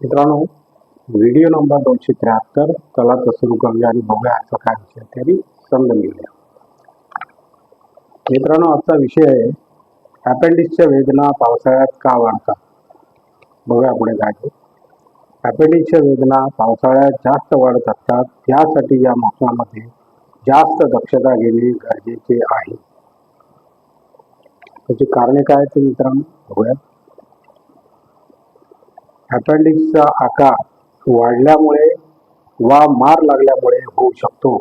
मित्रांनो video number दोनशे त्र्याहत्तर. चला तर सुरू करूया आणि बघूया आजचा काय विषय तरी समजून घेऊया. मित्रांनो आजचा विषय आहे अपेंडिक्सच्या वेदना पावसाळ्यात का वाढतात? बघूया पुढे काय ते. अपेंडिक्सच्या वेदना पावसाळ्यात जास्त वाढत असतात त्यासाठी या मोसमामध्ये जास्त दक्षता घेणे गरजेचे आहे. त्याची कारणे काय ते मित्रांनो बघूया. अपेंडिक्सचा आकार वाढल्यामुळे वा मार लागल्यामुळे होऊ शकतो.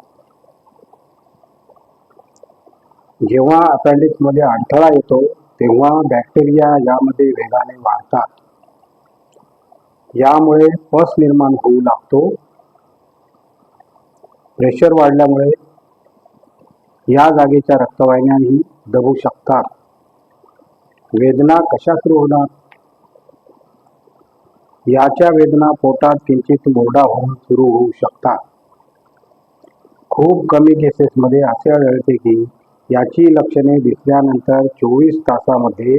जेव्हा अपेंडिक्समध्ये मध्ये अडथळा येतो तेव्हा बॅक्टेरिया यामध्ये वेगाने वाढतात. यामुळे पस निर्माण होऊ लागतो. प्रेशर वाढल्यामुळे या जागेच्या रक्तवाहिन्याही दबू शकतात. वेदना कशा सुरू होणार? याच्या वेदना पोटात किंचित मोरडा होऊन सुरू होऊ शकतात. खूप कमी केसेसमध्ये असे आढळते की याची लक्षणे दिसल्यानंतर चोवीस तासामध्ये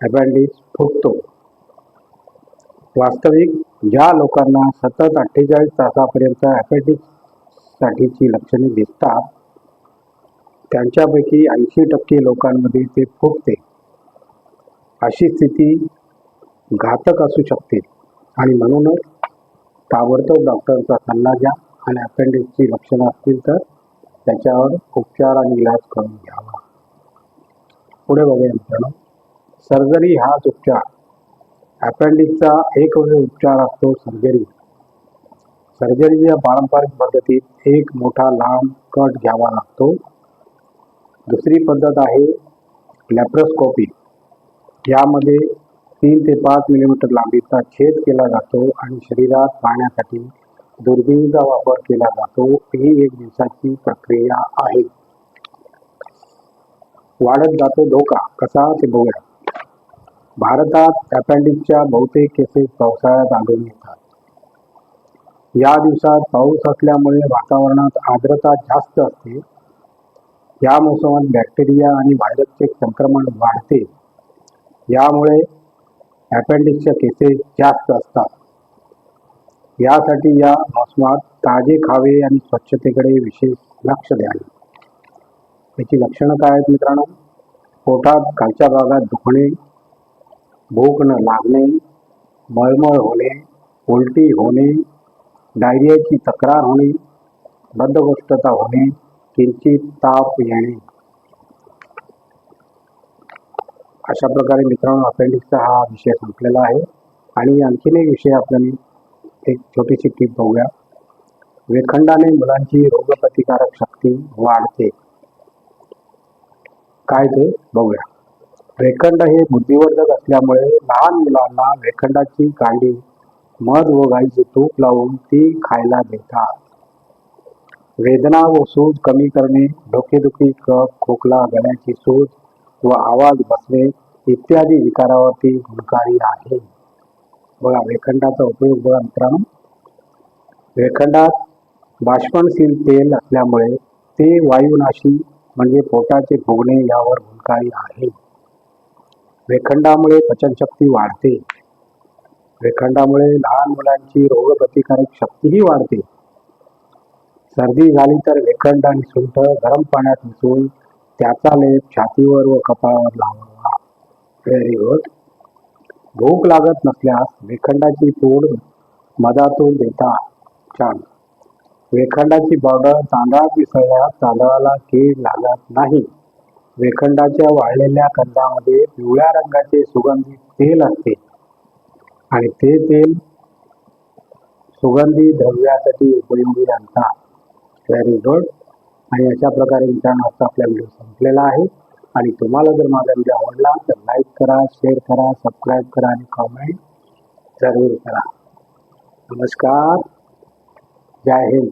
अपेंडिक्स फुटतो. वास्तविक ज्या लोकांना सतत अठ्ठेचाळीस तासापर्यंत अपेंडिक्स साठीची लक्षणे दिसतात त्यांच्यापैकी ऐंशी टक्के लोकांमध्ये ते फुटते. अशी स्थिती घातक असू शकते. आणि म्हणूनच ताबडतोब डॉक्टरचा सल्ला घ्या आणि अपेंडिक्सची लक्षणं असतील तर त्याच्यावर उपचार आणि इलाज करून घ्यावा. पुढे बघूया मित्रांनो. सर्जरी हाच उपचार. अपेंडिक्सचा एक उपचार असतो सर्जरी सर्जरीच्या पारंपरिक पद्धतीत एक मोठा लांब कट घ्यावा लागतो. दुसरी पद्धत आहे लॅप्रोस्कोपी यामध्ये तीन ते पाच मिलीमीटर लांबीचा छेद केला जातो आणि शरीरात पाहण्यासाठी दुर्बिणीचा वापर केला जातो ही एक दिवसाची प्रक्रिया आहे. वाढत जातो धोका कसा ते बघूया. भारतात अपेंडिक्सच्या बहुतेक केसेस पावसाळ्यात आढळून येतात. या दिवसात पाऊस असल्यामुळे वातावरणात आर्द्रता जास्त असते. या मोसमात बॅक्टेरिया आणि व्हायरसचे संक्रमण वाढते. यामुळे अपेंडिक्सच्या केसेस जास्त असतात. यासाठी या मोसमात ताजे खावे आणि स्वच्छतेकडे विशेष लक्ष द्यावे. त्याची लक्षणं काय आहेत मित्रांनो? पोटात खालच्या भागात दुखणे भूक न लागणे मळमळ होणे उलटी होणे डायरियाची तक्रार होणे बद्धकोष्ठता होणे किंचित ताप येणे. अशा प्रकारे मित्रांनो अपेंडिक्सचा हा विषय संपलेला आहे. आणि आणखीन एक विषय आपण एक छोटीशी टीप बघूया. वेखंडाने मुलांची रोगप्रतिकारक शक्ती वाढते. काय ते बघूया. वेखंड हे बुद्धिवर्धक असल्यामुळे लहान मुलांना वेखंडाची कांडी मध व गाईचे तूप लावून ती खायला देतात. वेदना व सूज कमी करणे डोकेदुखी कप खोकला गळ्याची सूज व आवाज बसणे इत्यादी विकारावरती गुणकारी आहे. बघा वेखंडाचा उपयोग बघा मित्रांनो. वेखंडात बाष्पणशील तेल असल्यामुळे ते वायुनाशी म्हणजे पोटाचे फुगणे यावर गुणकारी आहे. वेखंडामुळे पचनशक्ती वाढते. वेखंडामुळे लहान मुलांची रोगप्रतिकारक शक्तीही वाढते. सर्दी झाली तर वेखंड आणि सुंठ गरम पाण्यात मिसळून त्याचा लेप छातीवर व कपाळावर लावावा. व्हेरी गुड भूक लागत नसल्यास वेखंडाची पूड मधातून देता. छान. वेखंडाची पावडर तांदळात मिसळल्यास तांदळाला कीड लागत नाही. वेखंडाच्या वाळलेल्या कंदामध्ये पिवळ्या रंगाचे सुगंधित तेल असते. आणि ते तेल सुगंधी द्रव्यासाठी उपयोगी आणतात. व्हेरी गुड आणि अशा प्रकारे मित्रांनो आजचा आपला व्हिडिओ संपलेला आहे. आणि तुम्हाला जर माझा व्हिडिओ आवडला तर लाईक करा शेअर करा सबस्क्राईब करा आणि कॉमेंट जरूर करा. नमस्कार. जय हिंद.